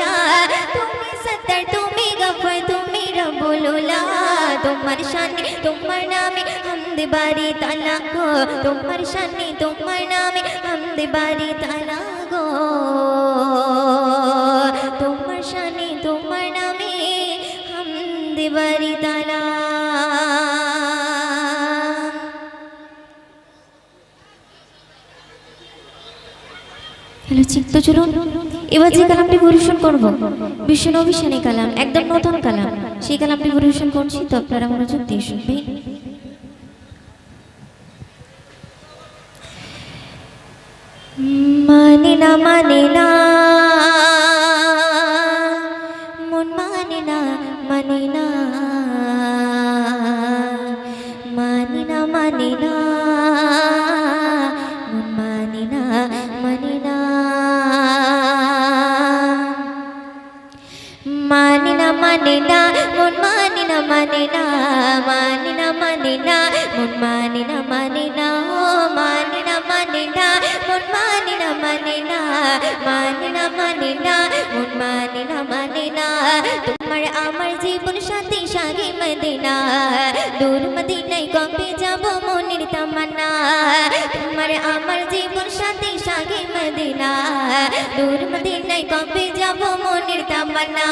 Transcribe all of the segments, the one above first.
রবুল্লা তুমি সত্তর তুমি গফর তুমি রবুল্লা তোমার শানে তোমার নামে হামদে বাড়ি তালা গো তোমার শানে তোমার নামে হামদে বাড়ি তালা গো তোমার শানে তোমার নামে হামদে বাড়ি তালা হ্যালো চিত্ত চলুন এবার যে কালামটি পরিবেশন করব বিশ্ব নবিশানী কালাম একদম নতুন কালাম। সেই কালামটি পরিবেশন করছি তো আপনারা মনোযোগ দিয়ে শুনবেন। মানে না মানে না। মানে না মানে না মন মানে না মানে না তোমার আমার জীবন সাথী সাগে মদিনা। দূর মদিনায় কবে যাব মনের তামান্না? তোমার আমার জীবন সাথী সাগে মদিনা। দূর মদিনায় কবে যাব মনের তামান্না?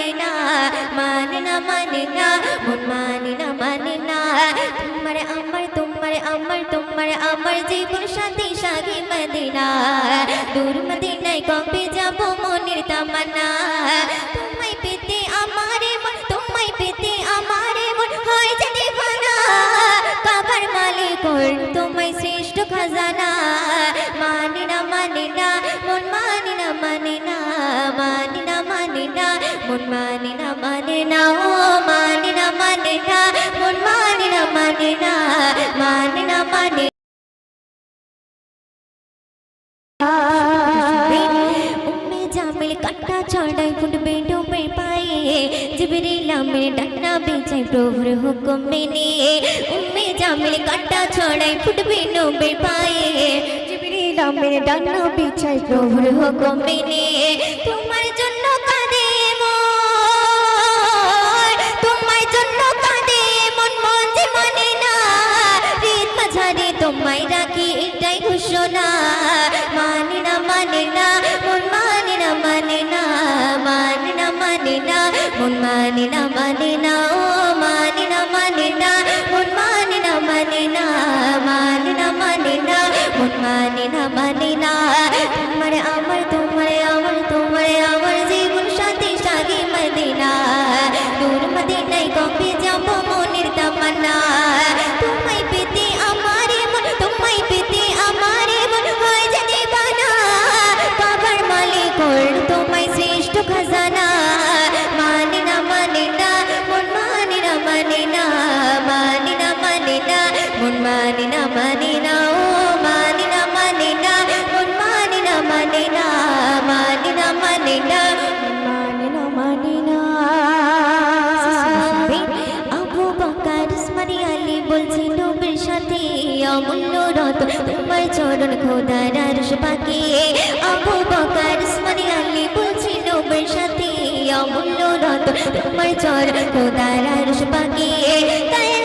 মানে না মানে না মানে না মন মানে না মানে না তোমার আমার তোমার আমার তোমার আমার জীবন সাথী সাথী মদিনা দূর মদিনায় কবে যাব মনের তামান্না তোমায় পেতে আমারে মন তোমায় পেতে আমারে মন হয় যে দিবানা কাবার মালিক তোমায় শ্রেষ্ঠ খাজানা মানে না মানে না মন মানে না মানে না ও মানে না মানে না। মন মানে না মানে না মানে না মানে জামিল কাটা ছড়াই ফুটবে তোমার তোমায় রাখি এটাই ঘোষণা। মানে না মানে না, মন মানে না মানে না মানে না মানে না, মন মানে না মানে না। সাথে অমূল্য রত তোমার চরণ খোদার আরশ পাকে আবু বকর উসমানী আলী বলছি, নবীর সাথে অমূল্য রত তোমার চরণ খোদার আরশ পাকে তাইর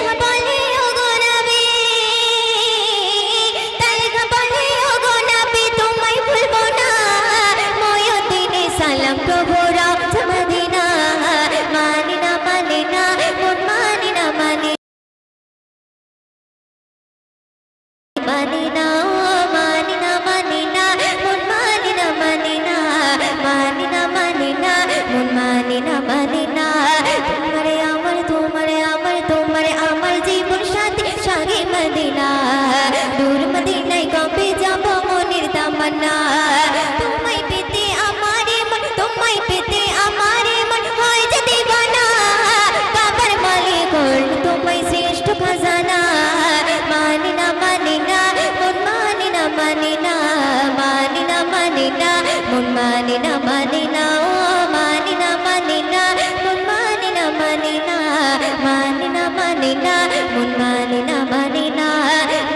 মানে না মন মানে না মানে না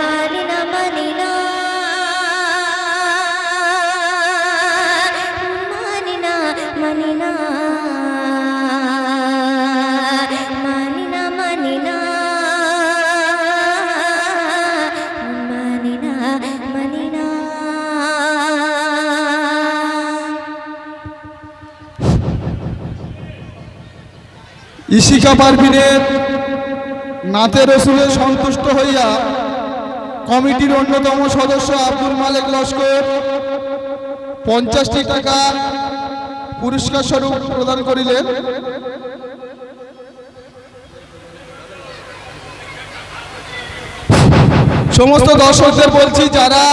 মানে না মানে না মানে না মানে পারভিনের নাতে রসুলে সন্তুষ্ট হইয়া কমিটির অন্যতম সদস্য আব্দুল মালেক লস্কর পঞ্চাশটি টাকা পুরস্কার স্বরূপ প্রদান করিলেন। সমস্ত দর্শকদের বলছি, যারা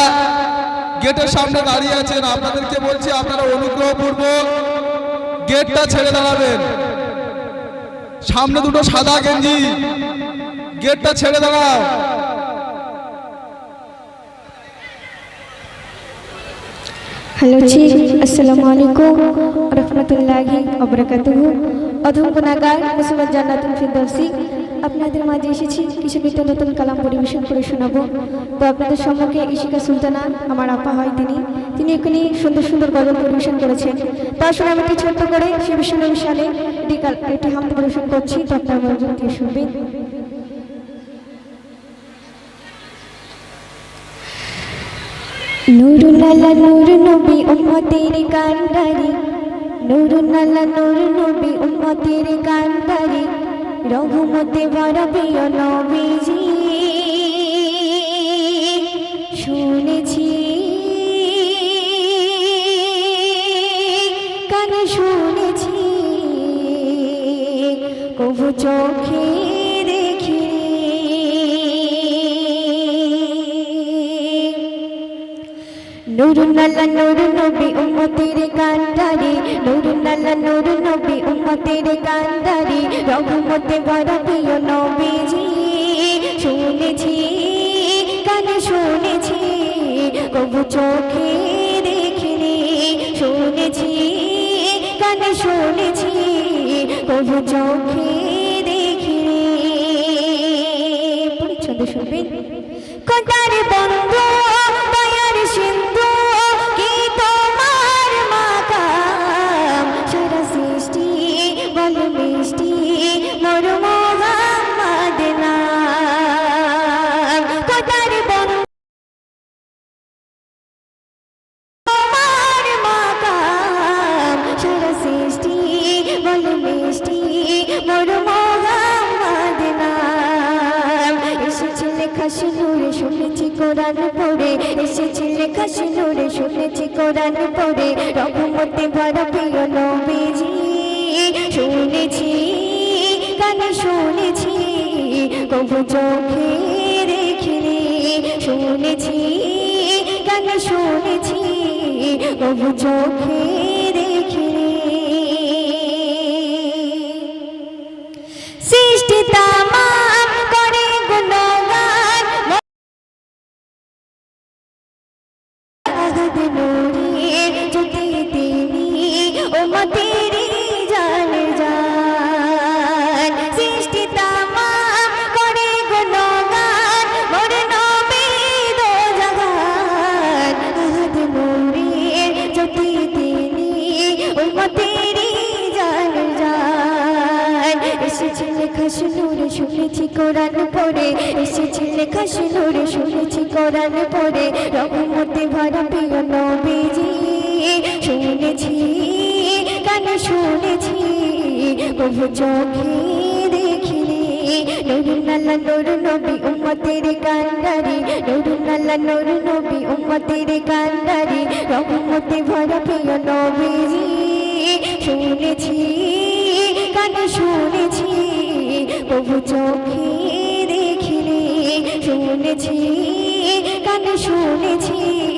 গেটের সামনে দাঁড়িয়ে আছেন, আপনাদেরকে বলছি, আপনারা অনুগ্রহপূর্বক গেটটা ছেড়ে দাঁড়াবেন। সামনে দুটো সাদা গেঞ্জি। গেটটা ছেড়ে দাঁড়াও হ্যালো জি, আসসালামু আলাইকুম। রহমতুল্লাহি অবরাকাতুহু অধম গুণাগার, মুসলমান জান্নাতুল ফিরদৌসি। আপনাদের মাঝে এসেছি কিছু নিত্য নতুন কালাম পরিবেশন করে শোনাবো। তো আপনাদের সম্মুখে ইশিকা সুলতানা, আমার আপা হয় তিনি। তিনি এখানে সুন্দর সুন্দর গজল পরিবেশন করেছেন। তার আসলে আমি একটি ছোট্ট করে বিষয় সালে এটি হাম পরিবেশন করছি। তো আপনার মনোযোগ দিয়ে শুনবেন। নুরুনালা নূর নবী উম্মতের কান্ডারি নুরুনালা নূর নবী রঘুমতে বড় প্রিয় নবীজি শুনেছি। কানে শুনেছি। কবু চোখে দেখি। নুরুনাল্লা নুর নবী উম্মতের কান্ডারি নুরুনাল্লা নুর নবী, উম্মতের কান্ডারি রঘুমতে বড় প্রিয় নবীজি, শুনেছি, কানে শুনেছি, কবু চোখে দেখিনি, শুনেছি, কানে শুনেছি, কবু চোখে দেখিনি। পরিচ্ছন্দ শুনবেন? চোখে দেখিনি শুনেছি কেন শুনেছি? তবু চোখে দেখিনি। সৃষ্টি তামাম লেখা শুনুরে শুনেছি কোরআন পড়ে। রঘুমতে ভরা প্রিয় নবীজি, শুনেছি কানে শুনেছি। কবু চোখে দেখিনি। নুরুনাল্লা নুর নবী উম্মতের কান্ডারি নুরুনাল্লা নুর নবী উম্মতের কান্ডারি। রঘুমতে ভরা প্রিয় নবীজি, শুনেছি কানে শুনেছি। প্রভু চোখে শুনেছি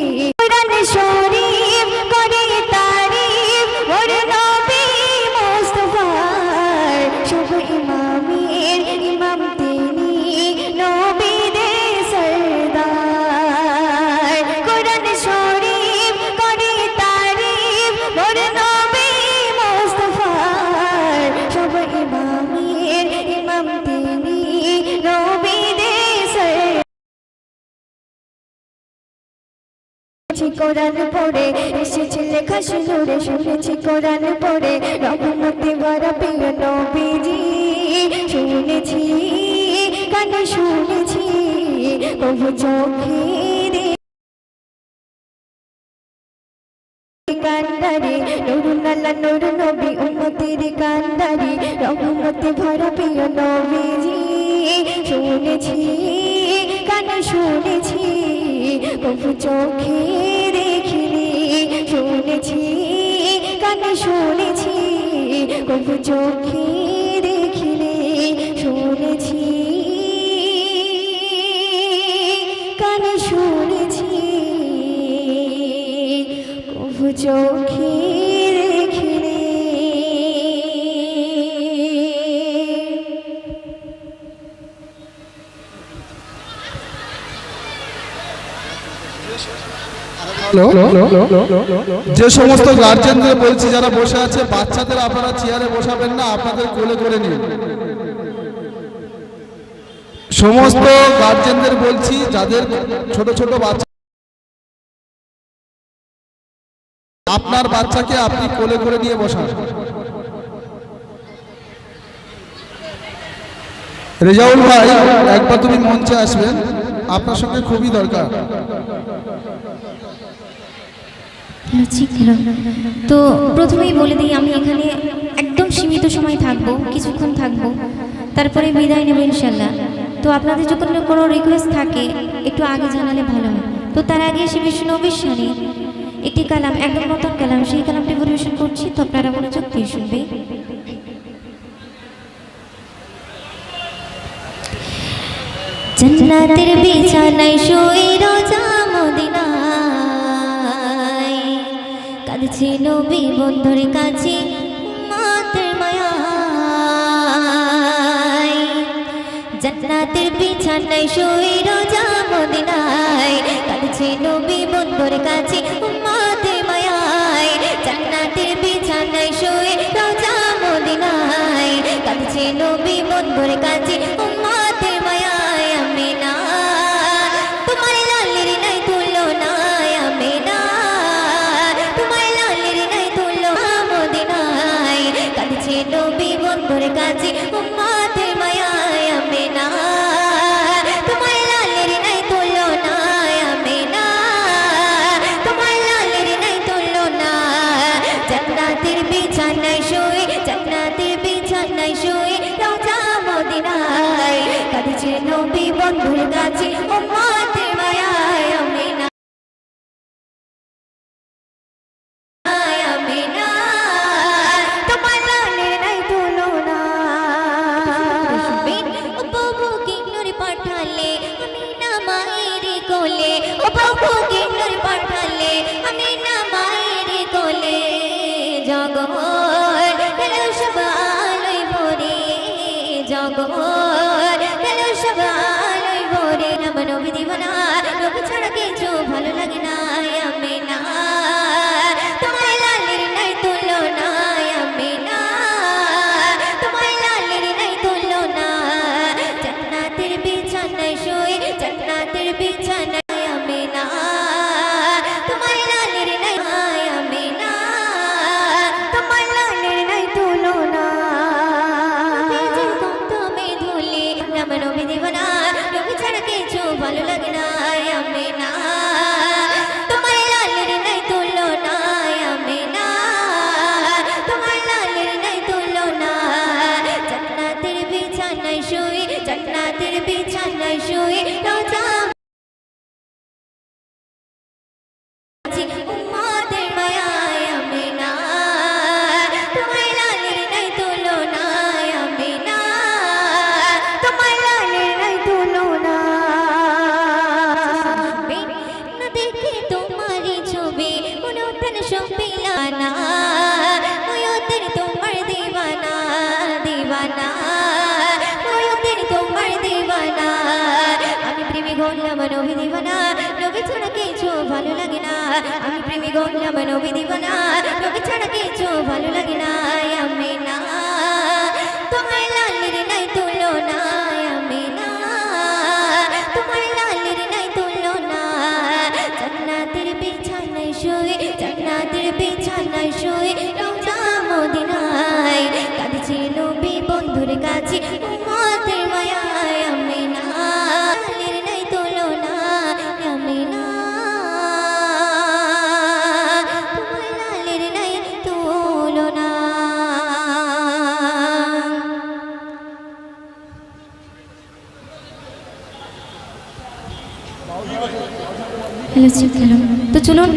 কোরআন পড়ে, এসেছে লেখা শুনুরে শুনেছি কোরআন পড়ে। রঘুমতি বড় প্রিয় নবীজি, শুনেছি, কানে শুনেছি কবু চোখে শুনেছি, কানে শুনেছি কবু চোখে শুনেছি কবু চোখে যে সমস্ত গার্জেনদের বলছি, যারা বসে আছে, বাচ্চাদের আপনারা চেয়ারে বসাবেন না, আপনাদের কোলে করে নিন। সমস্ত গার্জেনদের বলছি, যাদের ছোট ছোট বাচ্চা আপনার বাচ্চাকে আপনি কোলে করে নিয়ে বসান। রেজাউল ভাই, একবার তুমি মঞ্চে আসবেন, আপনার সঙ্গে খুবই দরকার। তো প্রথমেই বলে দিই, আমি এখানে একদম সীমিত সময় থাকব, কিছুক্ষণ থাকব। তারপরে বিদায় নেব ইনশাল্লাহ তো আপনাদের যখন কোনো রিকোয়েস্ট থাকে, একটু আগে জানালে ভালো হয়। তো তার আগে এসে বিষ্ণু অবিশ্বানে একটি কালাম একদম নতুন কালাম, সেই কালামটি পরিবেশন করছি। তো আপনারা মনোযোগ দিয়ে শুনবে জান্নাতের বিছানায় শুয়ে রোজা কাঁদছে নবী বন্ধুর কাছে মাতের মায়ায়। জান্নাতের বিছানায় শুয়ে রোজা মদিনায়। কাঁদছে নবী বন্ধুর কাছে মাতের মায়ায়। জান্নাতের বিছানায় শুয়ে রোজা মদিনায়। কাঁদছে নবী বন্ধুর কাছে মাতের গড়লাম নবী দিবানা নবী ছাড়া কিছু ভালো লাগে না আমি না। তোমার লালের নাই তুলো না আমি না। তোমার লালের নাই তুলো না জান্নাতের বিছানায় শুয়ে, জান্নাতের বিছানায় শুয়ে রোজা মদিনায়। কাঁদছে নবী বন্ধুর কাছে হ্যালো শিব কালাম তো চলুন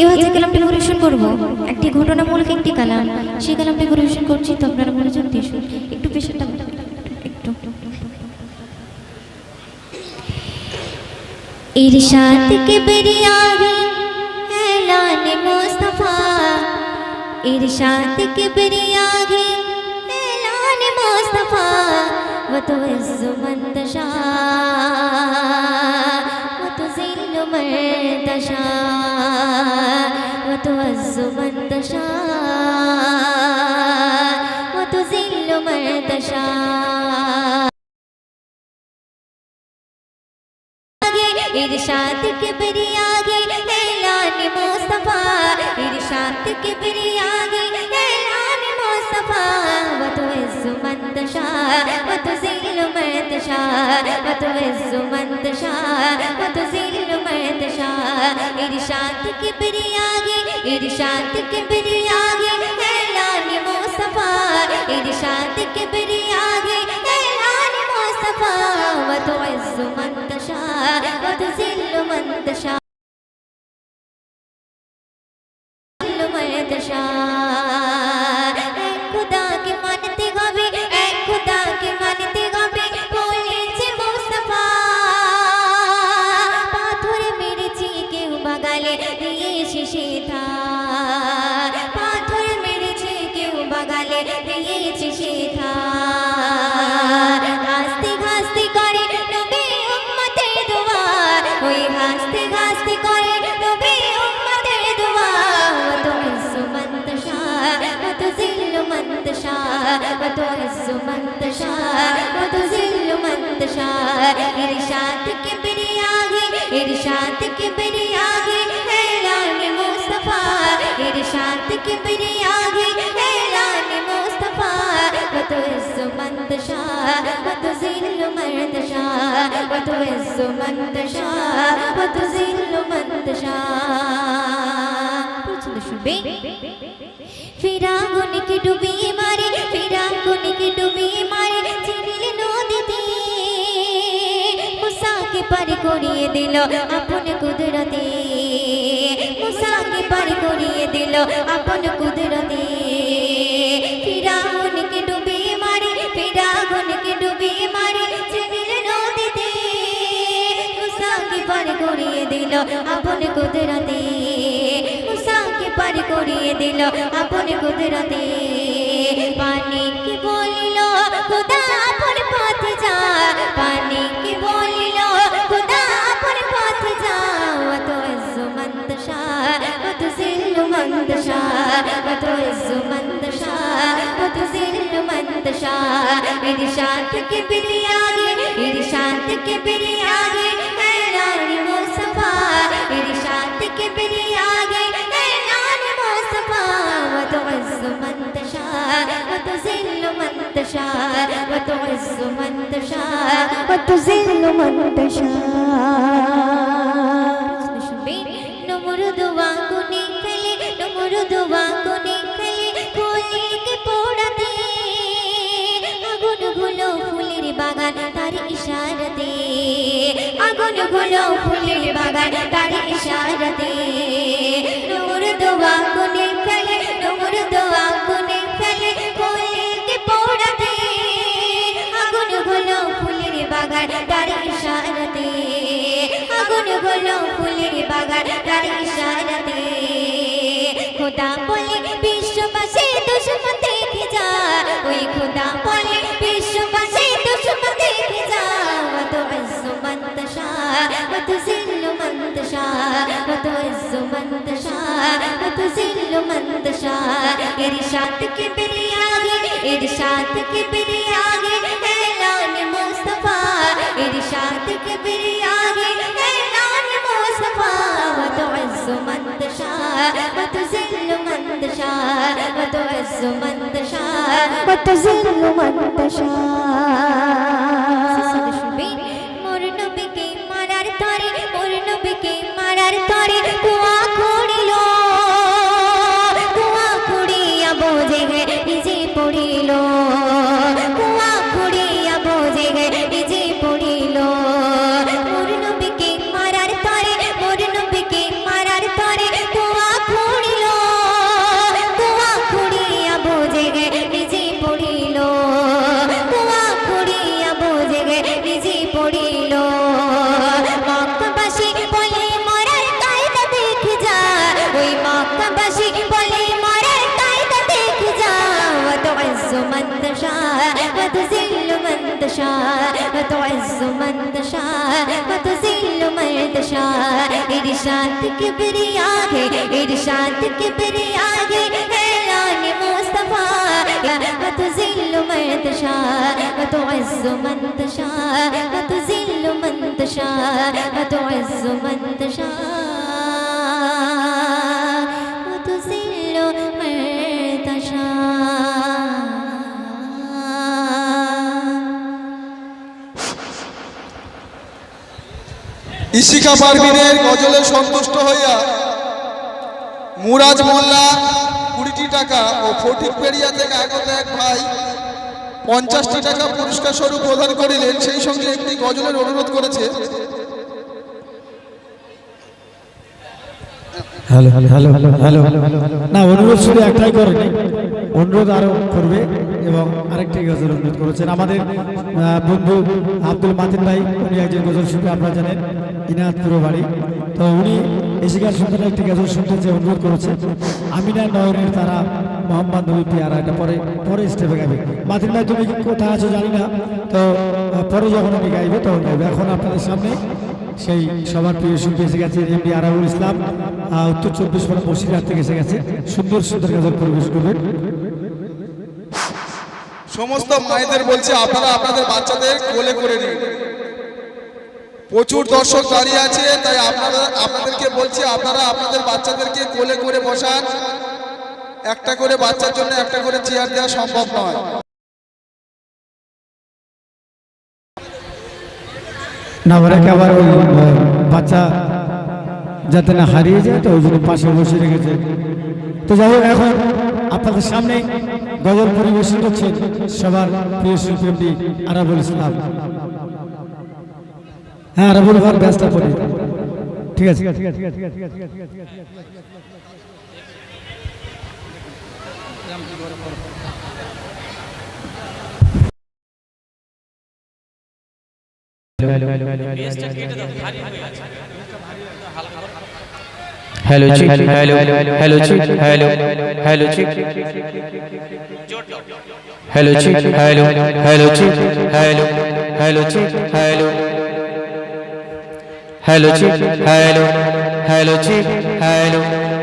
এবার যে কালামটি পরিবেশন করবো একটি ঘটনামূলক একটি কালাম সেই কালামটি পরিবেশন করছি তো আপনারা মনোযোগ দিয়ে শুনুন একটু পেশাটা একটু इरशाद के बरियागी ऐलान मुस्तफ़ा इरशाद के बरियागी ऐलान मुस्तफ़ा वो तो इज़्ज़ تشاء وتعز من تشاء وتذل من تشاء ارشاد کے بری آگے اعلان مصطفیٰ ارشاد کے بری آگے اعلان مصطفیٰ وتعز من تشاء وتذل من تشاء وتعز من تشاء وتذل शाह इरशाद के बिरयागे आगे इरशाद के बरी आगे है लानी मोसफा इरशाद के बिरयागे وتعز من تشاء وتذل من تشاء ارشاد کبریا ہے ارشاد کبریا ہے اعلان مصطفی ارشاد کبریا ہے اعلان مصطفی وتعز من تشاء وتذل من تشاء وتعز من تشاء وتذل من تشاء ফিরাগুনকে ডুবিয়ে মারে করিয়ে দিল, আপন কুদরতে। মুসাকে পার করিয়ে দিল, আপন কুদরতে। ফিরাগুন কে ডুবিয়ে মারে ফিরাগুন কে ডুবিয়ে মারে চিনিল নদীতে। মুসাকে পার করিয়ে দিল, আপন কুদরতে। মুসাকে পার করিয়ে দিল, আপন কুদরতে। পানি কি বলিল, খোদা, আপন পথে যা। পানি وتعز من تشاء وتذل من تشاء ارشاد کے بریاگے ارشاد کے بریاگے اعلان مصطفی ارشاد کے بریاگے اعلان مصطفی وتعز من تشاء وتذل من تشاء وتعز من تشاء وتذل من تشاء نمرد আগুনগুলো ফুলের বাগান তার ইশারাতে। নূর নমরুদ ওয়াঙ্গুনে খেলে নমরুদ ওয়াঙ্গুনে খেলে খলিলকে পোড়াতে। আগুনগুলো ফুলের বাগান তার ইশারাতে। আগুনগুলো ফুলের বাগান তার ইশারাতে। খোদা বলে, বিশ্ববাসী দুশ্মন দেখে যা, ওই খোদা বলে وتذل من تشاء وتعز من تشاء وتذل من تشاء ارشاد کے بریا گے ارشاد کے بریا گے اعلان مصطفی ارشاد کے بریا گے اعلان مصطفی وتعز من تشاء وتذل من تشاء وتعز من تشاء وتذل من تشاء নবীকে মারার তরে وتعز من تشاء وتذل من تشاء ارشاد كبرياء ہے ارشاد کبریا ہے اعلان مصطفی وتذل من تشاء وتعز من تشاء وتذل من تشاء وتعز من تشاء ইশিকা পারভিনের গজলে সন্তুষ্ট হইয়া মুরাজ মোল্লা কুড়িটি টাকা ও ফটিক পেরিয়া থেকে আগত এক ভাই পঞ্চাশটি টাকা পুরস্কার স্বরূপ প্রদান করিলেন, সেই সঙ্গে একটি গজলের অনুরোধ করেছে। না, অনুরোধ অনুরোধ করবে এবং আরেকটি গজল অনুরোধ করেছেন। আমাদের বন্ধু আব্দুল মাতিন ভাই, উনি একজন গজল শিল্পী, আপনারা জানেন। ইনায়তপুর বাড়ি। তো উনি এশিকার সুন্দর একটি গজল শুনতে যে অনুরোধ করেছে, আমিনা নয়নের তারা মোহাম্মদ নবী পিয়ারা। এটা পরে পরে স্টেপে গাইবে। মাতিন ভাই, তুমি কোথায় আছো জানি না। তো, পরে যখন উনি গাইবে, তখন গাইবে। এখন আপনাদের সামনে সেই সবার প্রিয় শিল্পী এসে গেছে, এমডি আরাবুল ইসলাম। উত্তর চব্বিশ পরগনা বসিরহাট থেকে এসে গেছে। সুন্দর সুন্দর গজল পরিবেশ করবেন। সমস্ত মায়েদের বলছে, আপনারা আপনাদের বাচ্চাদের কোলে করে নিন। প্রচুর দর্শক দাঁড়িয়ে আছে, তাই আপনারা, আপনাদেরকে বলছি, আপনারা আপনাদের বাচ্চাদেরকে কোলে করে বসান। একটা করে বাচ্চার জন্য একটা করে চেয়ার দেওয়া সম্ভব নয়। আবার বাচ্চা যাতে না হারিয়ে যায়, তো ওই জন্য পাশে বসে রেখেছে। তো যাই হোক, এখন আপনাদের সামনে গজল পরিবেশন করছেন সবার প্রিয় শিল্পী আরাবুল ইসলাম। হ্যাঁ রবুল হক ব্যস্ত পড়ি ঠিক আছে hello chick hello hello chick hello hello chick hello chick hello hello chick hello hello chick hello hello chief. hello hello chief. Hello.